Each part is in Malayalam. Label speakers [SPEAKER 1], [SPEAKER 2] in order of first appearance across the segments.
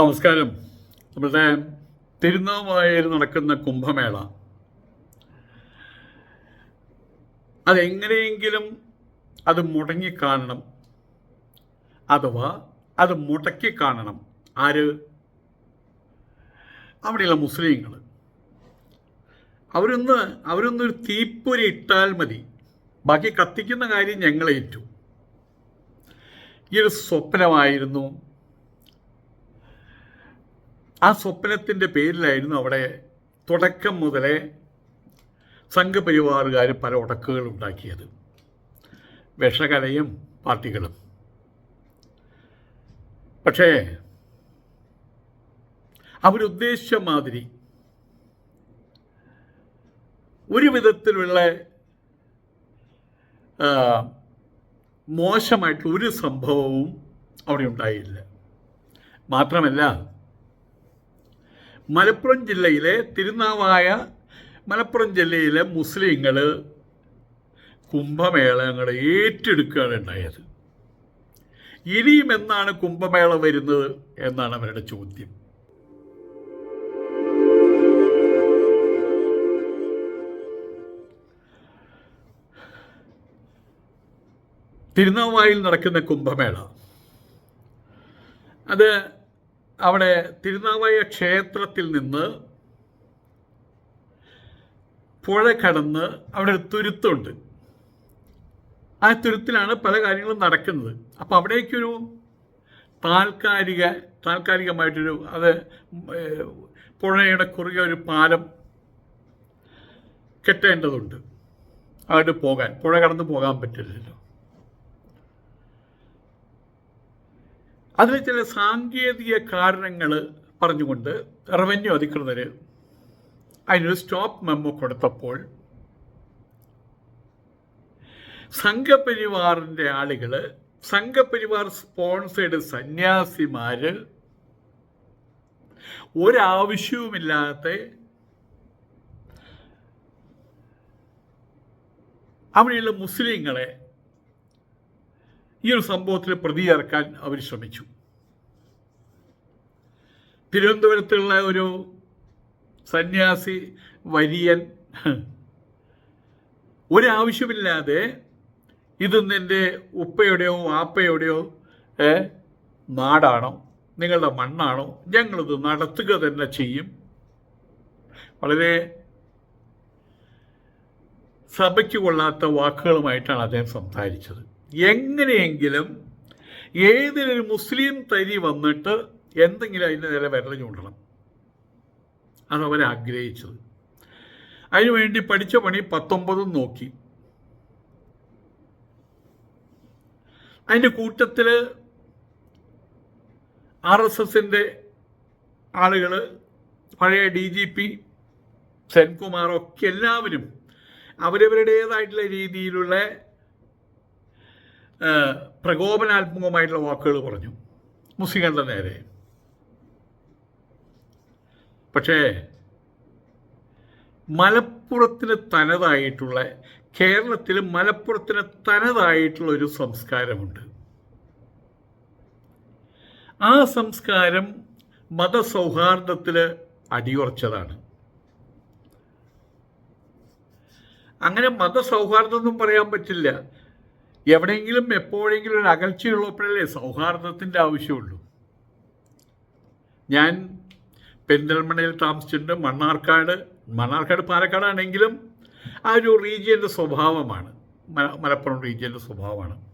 [SPEAKER 1] നമസ്കാരം. നമ്മുടെ തിരുനാവായയിൽ നടക്കുന്ന കുംഭമേള. അതെങ്ങനെയെങ്കിലും അത് മുടങ്ങി കാണണം അഥവാ അത് മുടക്കി കാണണം. ആര്? അവിടെയുള്ള മുസ്ലിങ്ങൾ. അവരൊന്ന് അവരൊന്നൊരു തീപ്പൊരി ഇട്ടാൽ മതി. ബാക്കി കത്തിക്കുന്ന കാര്യം ഞങ്ങളേറ്റു. ഈ ഒരു സ്വപ്നമായിരുന്നു. ആ സ്വപ്നത്തിന്റെ പേരിലായിരുന്നു അവിടെ തുടക്കം മുതലേ സംഘപരിവാറുകാർ പല ഉടക്കുകൾ ഉണ്ടാക്കിയത്. വിഷകലയും പാർട്ടികളും. പക്ഷേ അവരുദ്ദേശിച്ച മാതിരി ഒരു വിധത്തിലുള്ള മോശമായിട്ടുള്ള ഒരു സംഭവവും അവിടെ ഉണ്ടായില്ല. മാത്രമല്ല മലപ്പുറം ജില്ലയിലെ തിരുനാവായ മലപ്പുറം ജില്ലയിലെ മുസ്ലിങ്ങൾ കുംഭമേള ഏറ്റെടുക്കുകയാണ് ഉണ്ടായത്. ഇനിയും എന്നാണ് കുംഭമേള വരുന്നത് എന്നാണ് അവരുടെ ചോദ്യം. തിരുനാവായിൽ നടക്കുന്ന കുംഭമേള. അത് അവിടെ തിരുനാവായ ക്ഷേത്രത്തിൽ നിന്ന് പുഴ കടന്ന് അവിടെ ഒരു തുരുത്തുണ്ട്. ആ തുരുത്തിലാണ് പല കാര്യങ്ങളും നടക്കുന്നത്. അപ്പം അവിടേക്കൊരു താൽക്കാലിക താൽക്കാലികമായിട്ടൊരു അത് പുഴയുടെ കുറുകെ ഒരു പാലം കെട്ടേണ്ടതുണ്ട്. അവിടെ പോകാൻ പുഴ കടന്ന് പോകാൻ പറ്റില്ലല്ലോ. അതിന് ചില സാങ്കേതിക കാരണങ്ങൾ പറഞ്ഞുകൊണ്ട് റവന്യൂ അധികൃതർ അതിനൊരു സ്റ്റോപ്പ് മെമ്മോ കൊടുത്തപ്പോൾ സംഘപരിവാറിന്റെ ആളുകൾ സംഘപരിവാർ സ്പോൺസേഡ് സന്യാസിമാർ ഒരാവശ്യവുമില്ലാത്ത അവിടെയുള്ള മുസ്ലിങ്ങളെ ഈ ഒരു സംഭവത്തിൽ പ്രതി ചേർക്കാൻ അവർ ശ്രമിച്ചു. തിരുവനന്തപുരത്തുള്ള ഒരു സന്യാസി വരിയൻ. ഒരാവശ്യമില്ലാതെ ഇത് നിന്റെ ഉപ്പയുടെയോ വാപ്പയുടെയോ നാടാണോ? നിങ്ങളുടെ മണ്ണാണോ? ഞങ്ങളിത് നടത്തുക തന്നെ ചെയ്യും. വളരെ സഭയ്ക്ക് കൊള്ളാത്ത വാക്കുകളുമായിട്ടാണ് അദ്ദേഹം സംസാരിച്ചത്. എങ്ങനെയെങ്കിലും ഏതൊരു മുസ്ലിം തരി വന്നിട്ട് എന്തെങ്കിലും അതിന്റെ നില വിരൽ ചൂണ്ടണം. അവർ ആഗ്രഹിച്ചത്. അതിനുവേണ്ടി പഠിച്ച പണി പത്തൊമ്പതും നോക്കി. അതിന്റെ കൂട്ടത്തിൽ ആർ എസ് എസിന്റെ ആളുകൾ പഴയ ഡി ജി പി സെൻകുമാർ ഒക്കെ എല്ലാവരും അവരവരുടേതായിട്ടുള്ള രീതിയിലുള്ള പ്രകോപനാത്മകമായിട്ടുള്ള വാക്കുകൾ പറഞ്ഞു. മുസ്ലിങ്ങളുടെ നേരെ. പക്ഷേ മലപ്പുറത്തിന് തനതായിട്ടുള്ള കേരളത്തിൽ മലപ്പുറത്തിന് തനതായിട്ടുള്ള ഒരു സംസ്കാരമുണ്ട്. ആ സംസ്കാരം മതസൗഹാർദ്ദത്തിൽ അടിയുറച്ചതാണ്. അങ്ങനെ മതസൗഹാർദ്ദം ഒന്നും പറയാൻ പറ്റില്ല. എവിടെയെങ്കിലും എപ്പോഴെങ്കിലും ഒരു അകൽച്ചയുള്ളപ്പോഴല്ലേ സൗഹാർദ്ദത്തിന്റെ ആവശ്യമുള്ളൂ. ഞാൻ പെരിന്തൽമണ്ണയിൽ താമസിച്ചിട്ടുണ്ട്. മണ്ണാർക്കാട് മണ്ണാർക്കാട് പാലക്കാടാണെങ്കിലും ആ ഒരു റീജിയന്റെ സ്വഭാവമാണ്. മല- മലപ്പുറം റീജിയന്റെ സ്വഭാവമാണ്.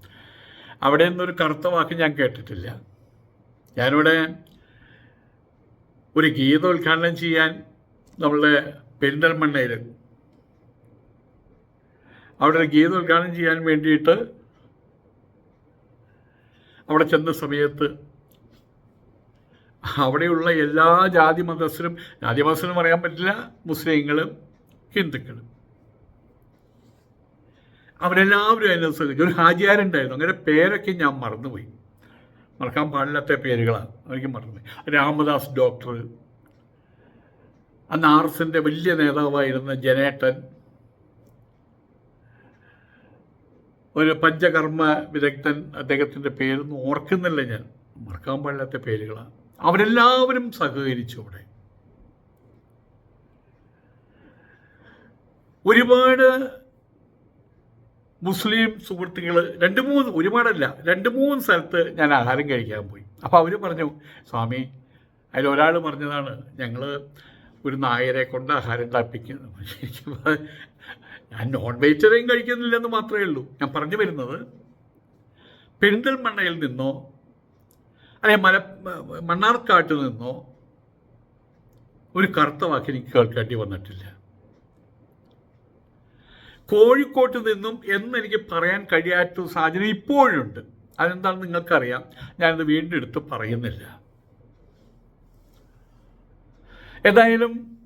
[SPEAKER 1] അവിടെ നിന്നൊരു കറുത്ത വാക്ക് ഞാൻ കേട്ടിട്ടില്ല. ഞാനിവിടെ ഒരു ഗീത ഉദ്ഘാടനം ചെയ്യാൻ നമ്മളുടെ പെരിന്തൽമണ്ണയിൽ അവിടെ ഒരു ഗീത ഉദ്ഘാടനം ചെയ്യാൻ വേണ്ടിയിട്ട് അവിടെ ചെന്ന സമയത്ത് അവിടെയുള്ള എല്ലാ ജാതി മതസ്ഥരും ജാതി മതസ്ഥരും പറയാൻ പറ്റില്ല മുസ്ലിങ്ങളും ഹിന്ദുക്കളും. അവരെല്ലാവരും അതിനെ ശ്രദ്ധിച്ചു. ഒരു ഹാജിയാരുണ്ടായിരുന്നു. അങ്ങനെ പേരൊക്കെ ഞാൻ മറന്നുപോയി. മറക്കാൻ പാടില്ലാത്ത പേരുകളാണ്. എനിക്ക് മറന്നുപോയി. രാമദാസ് ഡോക്ടർ അന്ന് ആർ എസിന്റെ വലിയ നേതാവായിരുന്ന ജനേട്ടൻ ഒരു പഞ്ചകർമ്മ വിദഗ്ധൻ അദ്ദേഹത്തിന്റെ പേരൊന്നും ഓർക്കുന്നില്ല ഞാൻ. മറക്കാൻ പാടില്ലാത്ത പേരുകളാണ്. അവരെല്ലാവരും സഹകരിച്ചു അവിടെ. ഒരുപാട് മുസ്ലിം സുഹൃത്തുക്കൾ രണ്ട് മൂന്ന് ഒരുപാടല്ല രണ്ട് മൂന്ന് സ്ഥലത്ത് ഞാൻ ആഹാരം കഴിക്കാൻ പോയി. അപ്പോൾ അവർ പറഞ്ഞു സ്വാമി ഒരാൾ പറഞ്ഞതാണ് ഞങ്ങൾ ഒരു നായരെ കൊണ്ട് ആഹാരം ഉണ്ടാപ്പിക്കുന്നു ഞാൻ നോൺ വെജിറ്റേറിയൻ കഴിക്കുന്നില്ലെന്ന് മാത്രമേ ഉള്ളൂ. ഞാൻ പറഞ്ഞു വരുന്നത് പെരിന്തൽമണ്ണയിൽ നിന്നോ അല്ലെ മല മണ്ണാർക്കാട്ട് നിന്നോ ഒരു കറുത്ത വാക്ക് എനിക്ക് കേൾക്കേണ്ടി വന്നിട്ടില്ല. കോഴിക്കോട്ട് നിന്നും എന്ന് എനിക്ക് പറയാൻ കഴിയാത്ത സാഹചര്യം ഇപ്പോഴുണ്ട്. അതെന്താണെന്ന് നിങ്ങൾക്കറിയാം. ഞാനത് വീണ്ടും എടുത്ത് പറയുന്നില്ല. ഏതായാലും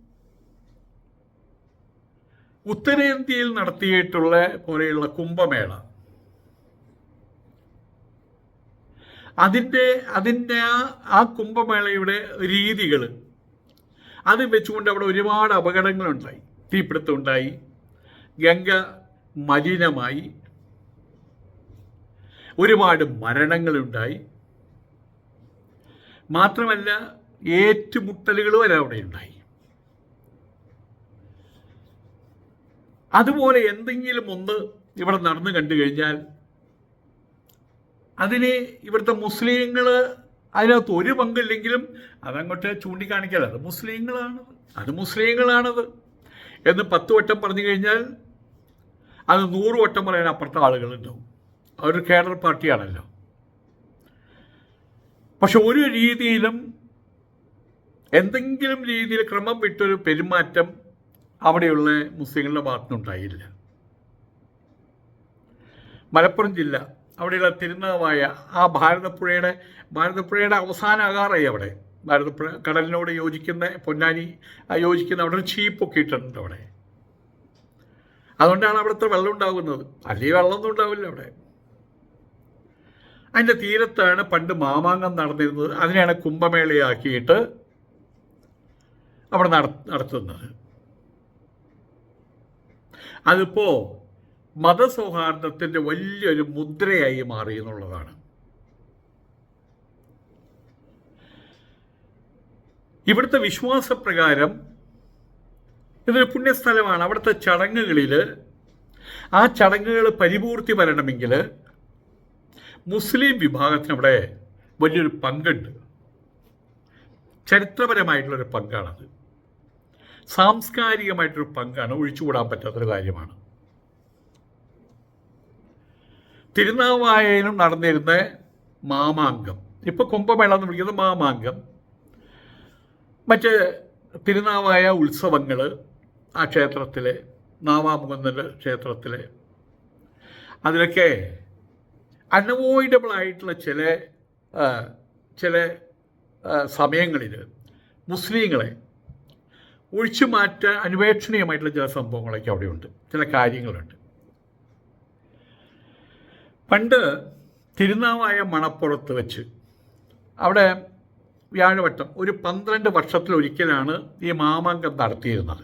[SPEAKER 1] ഉത്തരേന്ത്യയിൽ നടത്തിയിട്ടുള്ള പോലെയുള്ള കുംഭമേള അതിന്റെ അതിന്റെ ആ ആ കുംഭമേളയുടെ രീതികൾ അത് വെച്ചുകൊണ്ട് അവിടെ ഒരുപാട് അപകടങ്ങളുണ്ടായി. തീപിടുത്തം ഉണ്ടായി ഗംഗ മലിനമായി. ഒരുപാട് മരണങ്ങളുണ്ടായി. മാത്രമല്ല ഏറ്റുമുട്ടലുകൾ വരെ അവിടെ ഉണ്ടായി അതുപോലെ എന്തെങ്കിലും ഒന്ന് ഇവിടെ നടന്നു കണ്ടു കഴിഞ്ഞാൽ അതിന് ഇവിടുത്തെ മുസ്ലിങ്ങൾ അതിനകത്ത് ഒരു പങ്കില്ലെങ്കിലും അതങ്ങോട്ട് ചൂണ്ടിക്കാണിക്കാൻ അത് മുസ്ലിങ്ങളാണ് അത് മുസ്ലിങ്ങളാണത്. എന്ന് പത്ത് വട്ടം പറഞ്ഞു കഴിഞ്ഞാൽ അത് നൂറ് വട്ടം പറയാൻ അപ്പുറത്തെ ആളുകളുണ്ടാവും. അവർ കേഡർ പാർട്ടിയാണല്ലോ. പക്ഷെ ഒരു രീതിയിലും എന്തെങ്കിലും രീതിയിൽ ക്രമം വിട്ടൊരു പെരുമാറ്റം അവിടെയുള്ള മുസ്ലിങ്ങളുടെ ഭാഗത്തുനിന്നുണ്ടായില്ല. മലപ്പുറം ജില്ല അവിടെയുള്ള തിരുനാവായ ആ ഭാരതപ്പുഴയുടെ ഭാരതപ്പുഴയുടെ അവസാന അകാറായി അവിടെ. ഭാരതപ്പുഴ കടലിനോട് യോജിക്കുന്ന പൊന്നാനി യോജിക്കുന്ന അവിടെ ഒരു ചീപ്പൊക്കെ ഇട്ടിട്ടുണ്ട് അവിടെ. അതുകൊണ്ടാണ് അവിടുത്തെ വെള്ളം ഉണ്ടാകുന്നത്. അല്ലെങ്കിൽ വെള്ളമൊന്നും ഉണ്ടാവില്ല അവിടെ. അതിന്റെ തീരത്താണ് പണ്ട് മാമാങ്കം നടന്നിരുന്നത്. അതിനെയാണ് കുംഭമേളയാക്കിയിട്ട് അവിടെ നട നടത്തുന്നത്. അതിപ്പോൾ മതസൗഹാർദ്ദത്തിന്റെ വലിയൊരു മുദ്രയായി മാറി എന്നുള്ളതാണ്. ഇവിടുത്തെ വിശ്വാസപ്രകാരം ഇതൊരു പുണ്യസ്ഥലമാണ്. അവിടുത്തെ ചടങ്ങുകളിൽ ആ ചടങ്ങുകൾ പരിപൂർത്തി വരണമെങ്കിൽ മുസ്ലിം വിഭാഗത്തിന് അവിടെ വലിയൊരു പങ്കുണ്ട്. ചരിത്രപരമായിട്ടുള്ളൊരു പങ്കാണത്. സാംസ്കാരികമായിട്ടൊരു പങ്കാണ്. ഒഴിച്ചുകൂടാൻ പറ്റാത്തൊരു കാര്യമാണ്. തിരുനാവായയിലും നടന്നിരുന്ന മാമാങ്കം. ഇപ്പോൾ കുംഭമേള എന്ന് വിളിക്കുന്നത് മാമാങ്കം. മറ്റ് തിരുനാവായ ഉത്സവങ്ങൾ ആ ക്ഷേത്രത്തിലെ നാവാമുകുന്ദന്റെ ക്ഷേത്രത്തിലെ. അതിലൊക്കെ അൺഅവോയ്ഡബിൾ ആയിട്ടുള്ള ചില ചില സമയങ്ങളിൽ മുസ്ലിങ്ങളെ ഒഴിച്ചു മാറ്റാൻ അന്വേഷണീയമായിട്ടുള്ള ചില സംഭവങ്ങളൊക്കെ അവിടെയുണ്ട്. ചില കാര്യങ്ങളുണ്ട്. പണ്ട് തിരുനാവായ മണപ്പുറത്ത് വെച്ച് അവിടെ വ്യാഴവട്ടം ഒരു പന്ത്രണ്ട് വർഷത്തിലൊരിക്കലാണ് ഈ മാമാങ്കം നടത്തിയിരുന്നത്.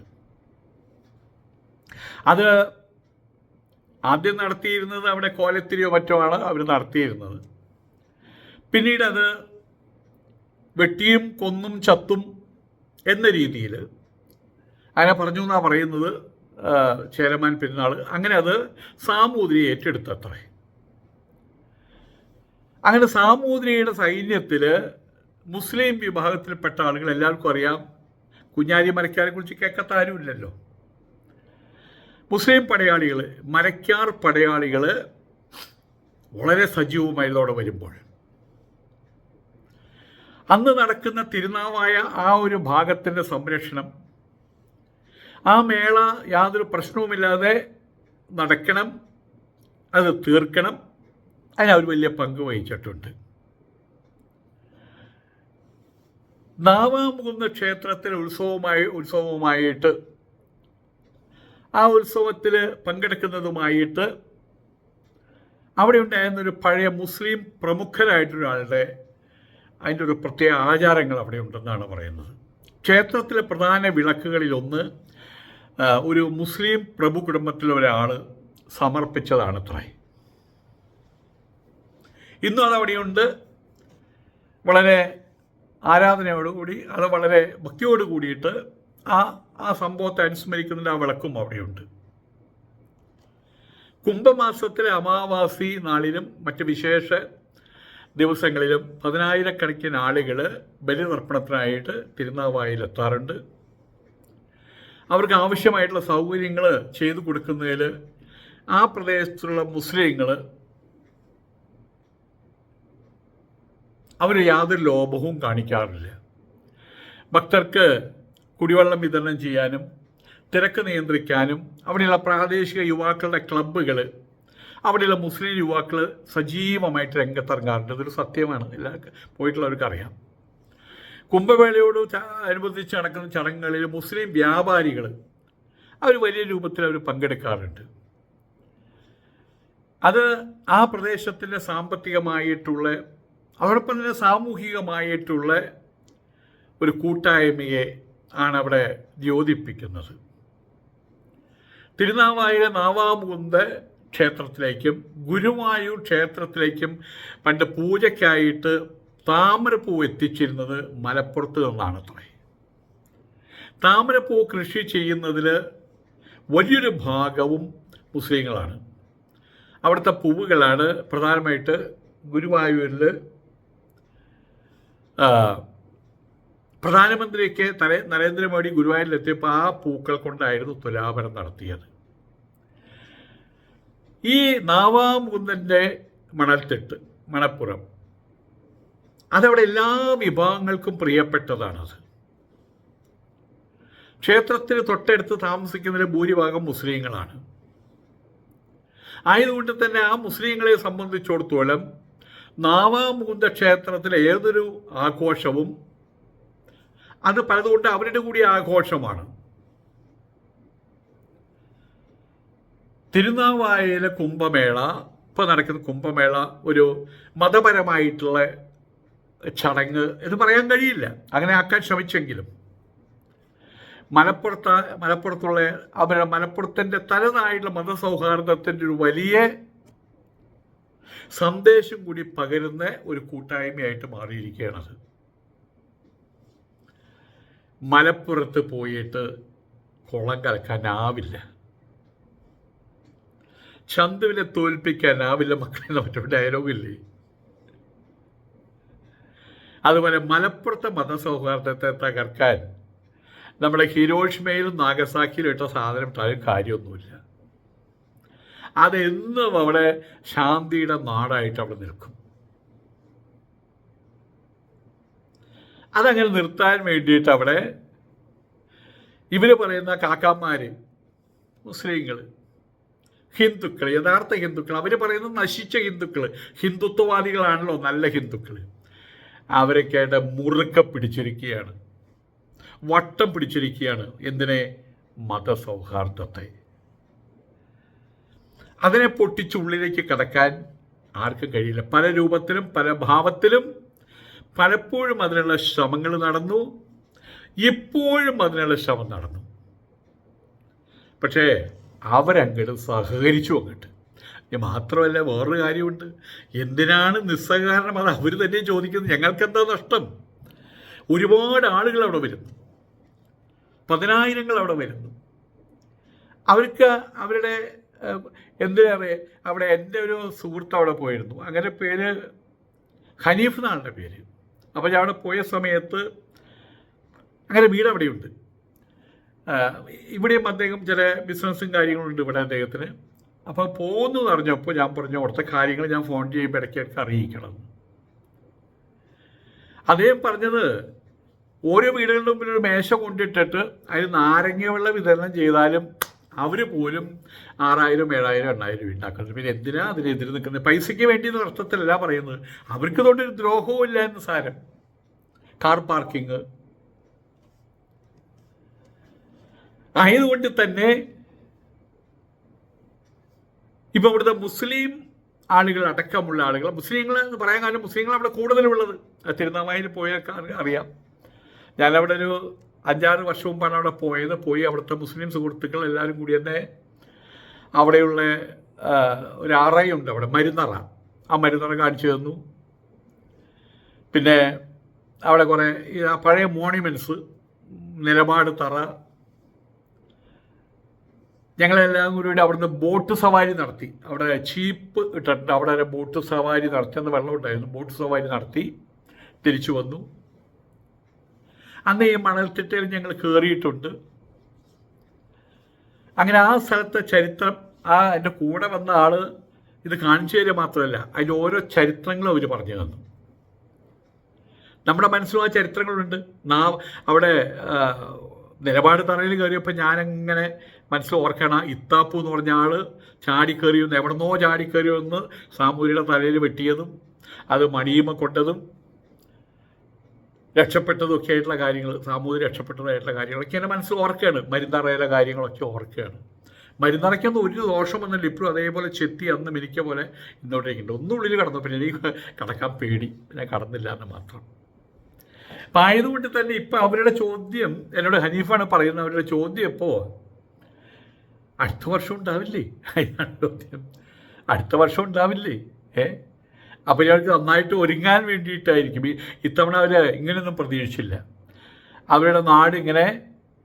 [SPEAKER 1] അത് ആദ്യം നടത്തിയിരുന്നത് അവിടെ കോലത്തിരിയോ മറ്റോ ആണ് അവർ നടത്തിയിരുന്നത്. പിന്നീട് അത് വെട്ടിയും കൊന്നും ചത്തും എന്ന രീതിയിൽ അങ്ങനെ പറഞ്ഞു എന്നാണ് പറയുന്നത് ചേരമാൻ പെരുന്നാൾ അങ്ങനെ അത് സാമൂതിരി ഏറ്റെടുത്തത്രേ. അങ്ങനെ സാമൂതിരിയുടെ സൈന്യത്തിൽ മുസ്ലിം വിഭാഗത്തിൽപ്പെട്ട ആളുകൾ എല്ലാവർക്കും അറിയാം. കുഞ്ഞാലി മരക്കാരെ കുറിച്ച് കേൾക്കാത്ത ആരുമില്ലല്ലോ. മുസ്ലിം പടയാളികൾ മരക്കാർ പടയാളികൾ വളരെ സജീവമായതോടെ വരുമ്പോൾ. അന്ന് നടക്കുന്ന തിരുനാവായ ആ ഒരു ഭാഗത്തിന്റെ സംരക്ഷണം ആ മേള യാതൊരു പ്രശ്നവുമില്ലാതെ നടക്കണം അത് തീർക്കണം. അതിന് അവർ വലിയ പങ്ക് വഹിച്ചിട്ടുണ്ട്. നാവാമുകുന്ന ക്ഷേത്രത്തിലെ ഉത്സവമായി ഉത്സവവുമായിട്ട് ആ ഉത്സവത്തിൽ പങ്കെടുക്കുന്നതുമായിട്ട് അവിടെ ഉണ്ടായിരുന്ന ഒരു പഴയ മുസ്ലിം പ്രമുഖരായിട്ടൊരാളുടെ അതിന്റെ ഒരു പ്രത്യേക ആചാരങ്ങൾ അവിടെ ഉണ്ടെന്നാണ് പറയുന്നത്. ക്ഷേത്രത്തിലെ പ്രധാന വിളക്കുകളിലൊന്ന് ഒരു മുസ്ലിം പ്രഭു കുടുംബത്തിലെ ഒരാൾ സമർപ്പിച്ചതാണത്രേ. ഇന്നും അതവിടെയുണ്ട് വളരെ ആരാധനയോടുകൂടി അത് വളരെ ഭക്തിയോട് കൂടിയിട്ട് ആ ആ സംഭവത്തെ അനുസ്മരിക്കുന്നതിന്റെ ആ വിളക്കും അവിടെയുണ്ട്. കുംഭമാസത്തിലെ അമാവാസി നാളിലും മറ്റ് വിശേഷ ദിവസങ്ങളിലും പതിനായിരക്കണക്കിന് ആളുകൾ ബലിതർപ്പണത്തിനായിട്ട് തിരുനാവായിലെത്താറുണ്ട് അവർക്ക് ആവശ്യമായിട്ടുള്ള സൗകര്യങ്ങൾ ചെയ്തു കൊടുക്കുന്നതിൽ ആ പ്രദേശത്തുള്ള മുസ്ലിങ്ങൾ അവർ യാതൊരു ലോഭവും കാണിക്കാറില്ല. ഭക്തർക്ക് കുടിവെള്ളം വിതരണം ചെയ്യാനും തിരക്ക് നിയന്ത്രിക്കാനും അവിടെയുള്ള പ്രാദേശിക യുവാക്കളുടെ ക്ലബ്ബുകൾ അവിടെയുള്ള മുസ്ലിം യുവാക്കൾ സജീവമായിട്ട് രംഗത്തിറങ്ങാറുണ്ട്. ഇതൊരു സത്യമാണ്. എല്ലാ പോയിട്ടുള്ളവർക്കറിയാം. കുംഭമേളയോട് അനുബന്ധിച്ച് നടക്കുന്ന ചടങ്ങുകളിൽ മുസ്ലിം വ്യാപാരികൾ അവർ വലിയ രൂപത്തിൽ അവർ പങ്കെടുക്കാറുണ്ട്. അത് ആ പ്രദേശത്തിന്റെ സാമ്പത്തികമായിട്ടുള്ള അതോടൊപ്പം തന്നെ സാമൂഹികമായിട്ടുള്ള ഒരു കൂട്ടായ്മയെ ആണ് അവിടെ ദ്യോതിപ്പിക്കുന്നത്. തിരുനാവായ നാവാമുകുന്ദ ക്ഷേത്രത്തിലേക്കും ഗുരുവായൂർ ക്ഷേത്രത്തിലേക്കും പണ്ട് പൂജയ്ക്കായിട്ട് താമരപ്പൂ എത്തിച്ചിരുന്നത് മലപ്പുറത്ത് നിന്നാണ് അത്രേ താമരപ്പൂ കൃഷി ചെയ്യുന്നതിൽ വലിയൊരു ഭാഗവും മുസ്ലിങ്ങളാണ്. അവിടുത്തെ പൂവുകളാണ് പ്രധാനമായിട്ട് ഗുരുവായൂരിൽ ആ, പ്രധാനമന്ത്രിക്ക് തലേ നരേന്ദ്രമോദി ഗുരുവായൂരിലെത്തിയപ്പോൾ ആ പൂക്കൾ കൊണ്ടായിരുന്നു തുലാഭരം നടത്തിയത്. ഈ നാവാമുകുന്ദന്റെ മണൽത്തിട്ട് മണപ്പുറം അതവിടെ എല്ലാ വിഭാഗങ്ങൾക്കും പ്രിയപ്പെട്ടതാണത്. ക്ഷേത്രത്തിന് തൊട്ടടുത്ത് താമസിക്കുന്നതിൽ ഭൂരിഭാഗം മുസ്ലിങ്ങളാണ്. ആയതുകൊണ്ട് തന്നെ ആ മുസ്ലിങ്ങളെ സംബന്ധിച്ചിടത്തോളം നാവാമുകുന്ദ ക്ഷേത്രത്തിലെ ഏതൊരു ആഘോഷവും അത് പലതുകൊണ്ട് അവരുടെ കൂടി ആഘോഷമാണ്. തിരുനാവായയിലെ കുംഭമേള ഇപ്പോൾ നടക്കുന്ന കുംഭമേള ഒരു മതപരമായിട്ടുള്ള ചടങ്ങ് എന്ന് പറയാൻ കഴിയില്ല. അങ്ങനെ ആക്കാൻ ശ്രമിച്ചെങ്കിലും. മലപ്പുറത്ത് മലപ്പുറത്തുള്ള അവരുടെ മലപ്പുറത്തിന്റെ തനതായിട്ടുള്ള മതസൗഹാർദ്ദത്തിന്റെ ഒരു വലിയ സന്ദേശം കൂടി പകരുന്ന ഒരു കൂട്ടായ്മയായിട്ട് മാറിയിരിക്കുകയാണത് മലപ്പുറത്ത് പോയിട്ട് കുളം കലക്കാനാവില്ല ചന്തുവിനെ തോൽപ്പിക്കാനാവില്ല മക്കളെ മറ്റൊരു ഡയലോഗില്ലേ അതുപോലെ മലപ്പുറത്തെ മതസൗഹാർദ്ദത്തെ തകർക്കാൻ നമ്മുടെ ഹിരോഷ്മയിലും നാഗസാക്കിയിലും ഇട്ട സാധനം ഇട്ടാലും കാര്യമൊന്നുമില്ല. അതെന്നും അവിടെ ശാന്തിയുടെ നാടായിട്ട് അവിടെ നിൽക്കും. അതങ്ങനെ നിർത്താൻ വേണ്ടിയിട്ട് അവിടെ ഇവർ പറയുന്ന കാക്കാമാർ മുസ്ലിങ്ങൾ ഹിന്ദുക്കൾ യഥാർത്ഥ ഹിന്ദുക്കൾ അവർ പറയുന്നത് നശിച്ച ഹിന്ദുക്കൾ ഹിന്ദുത്വവാദികളാണല്ലോ നല്ല ഹിന്ദുക്കൾ അവരൊക്കെ മുറുക്ക പിടിച്ചിരിക്കുകയാണ്. വട്ടം പിടിച്ചിരിക്കുകയാണ്. എന്തിനെ? മതസൗഹാർദ്ദത്തെ. അതിനെ പൊട്ടിച്ച് ഉള്ളിലേക്ക് കടക്കാൻ ആർക്കും കഴിയില്ല. പല രൂപത്തിലും പല ഭാവത്തിലും പലപ്പോഴും അതിനുള്ള ശ്രമങ്ങൾ നടന്നു. ഇപ്പോഴും അതിനുള്ള ശ്രമം നടന്നു. പക്ഷേ അവരങ്ങോട്ട് സഹകരിച്ചു അങ്ങോട്ട്. മാത്രമല്ല വേറൊരു കാര്യമുണ്ട്. എന്തിനാണ് നിസ്സഹകരണം? അത് അവർ തന്നെ ചോദിക്കുന്നത് ഞങ്ങൾക്കെന്താ നഷ്ടം? ഒരുപാട് ആളുകൾ അവിടെ വരുന്നു. പതിനായിരങ്ങൾ അവിടെ വരുന്നു. അവർക്ക് അവരുടെ ഏഹ്, എന്തിനാ പറയുക അവിടെ എന്റെ ഒരു സുഹൃത്ത് അവിടെ പോയിരുന്നു. അങ്ങനെ പേര് ഹനീഫ് എന്നാണ് എന്റെ പേര്. അപ്പോൾ ഞാൻ അവിടെ പോയ സമയത്ത് അങ്ങനെ വീട് അവിടെയുണ്ട്. ഇവിടെയും അദ്ദേഹം ചില ബിസിനസ്സും കാര്യങ്ങളുണ്ട് ഇവിടെ അദ്ദേഹത്തിന്. അപ്പോൾ പോകുന്നു അറിഞ്ഞപ്പോൾ ഞാൻ പറഞ്ഞു അവിടുത്തെ കാര്യങ്ങൾ ഞാൻ ഫോൺ ചെയ്യുമ്പോൾ ഇടയ്ക്കിടയ്ക്ക് അറിയിക്കണം. അദ്ദേഹം പറഞ്ഞത് ഓരോ മുമ്പിൽ ഒരു മേശ കൊണ്ടിട്ടിട്ട് അതിൽ നാരങ്ങ വെള്ളം വിതരണം ചെയ്താലും അവർ പോലും ആറായിരം ഏഴായിരം എണ്ണായിരം രൂപ ഉണ്ടാക്കുന്നത് പിന്നെ എന്തിനാ അതിനെതിരെ നിൽക്കുന്നത്? പൈസയ്ക്ക് വേണ്ടി എന്ന അർത്ഥത്തിലല്ല പറയുന്നത്. അവർക്ക് തൊട്ടൊരു ദ്രോഹവും ഇല്ല എന്ന് സാരം. കാർ പാർക്കിങ് ആയതുകൊണ്ട് തന്നെ ഇപ്പം ഇവിടുത്തെ മുസ്ലിം ആളുകൾ അടക്കമുള്ള ആളുകൾ മുസ്ലിങ്ങൾ എന്ന് പറയാൻ കാരണം മുസ്ലിങ്ങൾ അവിടെ കൂടുതലുള്ളത്. തിരുനാവായിൽ പോയാൽ അറിയാം. ഞാനവിടെ ഒരു അഞ്ചാറ് വർഷം മുമ്പാണ് അവിടെ പോയത്. പോയി അവിടുത്തെ മുസ്ലിം സുഹൃത്തുക്കൾ എല്ലാവരും കൂടി തന്നെ അവിടെയുള്ള ഒരു അറയുണ്ട് അവിടെ മരുന്നറ. ആ മരുന്നറ കാണിച്ചു തന്നു. പിന്നെ അവിടെ കുറേ പഴയ മോണിമെന്റ്സ് നിലപാട് തറ. ഞങ്ങളെല്ലാം കൂടി അവിടുന്ന് ബോട്ട് സവാരി നടത്തി. അവിടെ ചീപ്പ് ഇട്ടിട്ടുണ്ട്. അവിടെ ബോട്ട് സവാരി നടത്തി. അന്ന് വെള്ളം ഉണ്ടായിരുന്നു. ബോട്ട് സവാരി നടത്തി തിരിച്ചു വന്നു. അന്ന് ഈ മണൽത്തിട്ടയിൽ ഞങ്ങൾ കയറിയിട്ടുണ്ട് അങ്ങനെ ആ സ്ഥലത്തെ ചരിത്രം ആ എന്റെ കൂടെ വന്ന ആൾ ഇത് കാണിച്ചു തരിക മാത്രമല്ല അതിന്റെ ഓരോ ചരിത്രങ്ങളും അവർ പറഞ്ഞു തന്നു. നമ്മുടെ മനസ്സിലും ആ ചരിത്രങ്ങളുണ്ട്. നാ അവിടെ നിലപാട് തറയിൽ കയറിയപ്പോൾ ഞാനങ്ങനെ മനസ്സിൽ ഓർക്കണം ഇത്താപ്പു എന്ന് പറഞ്ഞ ആൾ ചാടിക്കയറിയെന്ന് എവിടെന്നോ ചാടിക്കയറിയെന്ന് സാമൂരിയുടെ തലയിൽ വെട്ടിയതും അത് മണിയുമ കൊണ്ടതും രക്ഷപ്പെട്ടതും ഒക്കെ ആയിട്ടുള്ള കാര്യങ്ങൾ സാമൂഹിക രക്ഷപ്പെട്ടതായിട്ടുള്ള കാര്യങ്ങളൊക്കെ എന്റെ മനസ്സിൽ ഓർക്കുകയാണ്. മരുന്നറയിലെ കാര്യങ്ങളൊക്കെ ഓർക്കുകയാണ്. മരുന്നറയ്ക്കൊന്നും ഒരു ദോഷമൊന്നുമില്ല ഇപ്പോഴും അതേപോലെ ചെത്തി അന്ന് മിനിക്ക പോലെ ഇന്നോട്ടേക്കുണ്ട് ഒന്നും ഉള്ളിൽ കടന്നു. പിന്നെ എനിക്ക് കടക്കാൻ പേടി. പിന്നെ കടന്നില്ല എന്ന് മാത്രം. അപ്പം ആയതുകൊണ്ട് തന്നെ ഇപ്പം അവരുടെ ചോദ്യം എന്നോട് ഹനീഫാണ് പറയുന്നത് അവരുടെ ചോദ്യം എപ്പോൾ അടുത്ത വർഷം ഉണ്ടാവില്ലേ? ചോദ്യം അടുത്ത വർഷം ഉണ്ടാവില്ലേ? ഏ? അപ്പോൾ ഇയാൾക്ക് നന്നായിട്ട് ഒരുങ്ങാൻ വേണ്ടിയിട്ടായിരിക്കും. ഇത്തവണ അവർ ഇങ്ങനെയൊന്നും പ്രതീക്ഷിച്ചില്ല. അവരുടെ നാട് ഇങ്ങനെ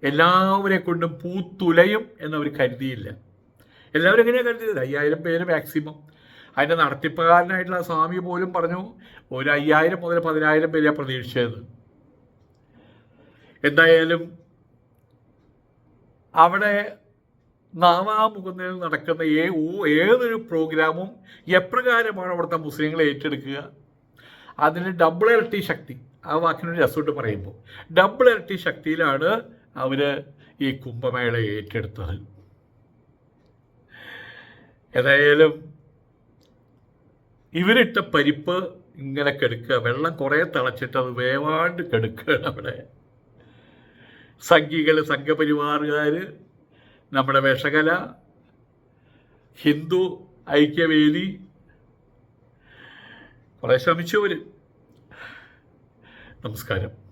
[SPEAKER 1] എല്ലാവരെ കൊണ്ടും പൂത്തുലയും എന്നവർ കരുതിയില്ല. എല്ലാവരും എങ്ങനെയാണ് കരുതിയത്? അയ്യായിരം പേര് മാക്സിമം അതിന്റെ നടത്തിപ്പുകാരനായിട്ടുള്ള സ്വാമി പോലും പറഞ്ഞു ഒരു അയ്യായിരം മുതൽ പതിനായിരം പേരെ പ്രതീക്ഷിച്ചത്. എന്തായാലും അവിടെ നാവാമുകുന്നതിൽ നടക്കുന്ന ഏ ഏതൊരു പ്രോഗ്രാമും എപ്രകാരമാണ് അവിടുത്തെ മുസ്ലിങ്ങളെ ഏറ്റെടുക്കുക? അതിന് ഡബിൾ ഇരട്ടി ശക്തി. ആ വാക്കിനൊരു രസമുണ്ട് പറയുമ്പോൾ. ഡബിൾ ഇരട്ടി ശക്തിയിലാണ് അവർ ഈ കുംഭമേള ഏറ്റെടുത്തത്. ഏതായാലും ഇവരിട്ട പരിപ്പ് ഇങ്ങനെ കെടുക്കുക. വെള്ളം കുറേ തിളച്ചിട്ട് അത് വേവാണ്ട് കെടുക്കുകയാണ് അവിടെ. സംഘികൾ സംഘപരിവാറുകാർ നമ്മുടെ വേഷകല ഹിന്ദു ഐക്യവേദി. കുറേ ശ്രമിച്ചവർ നമസ്കാരം.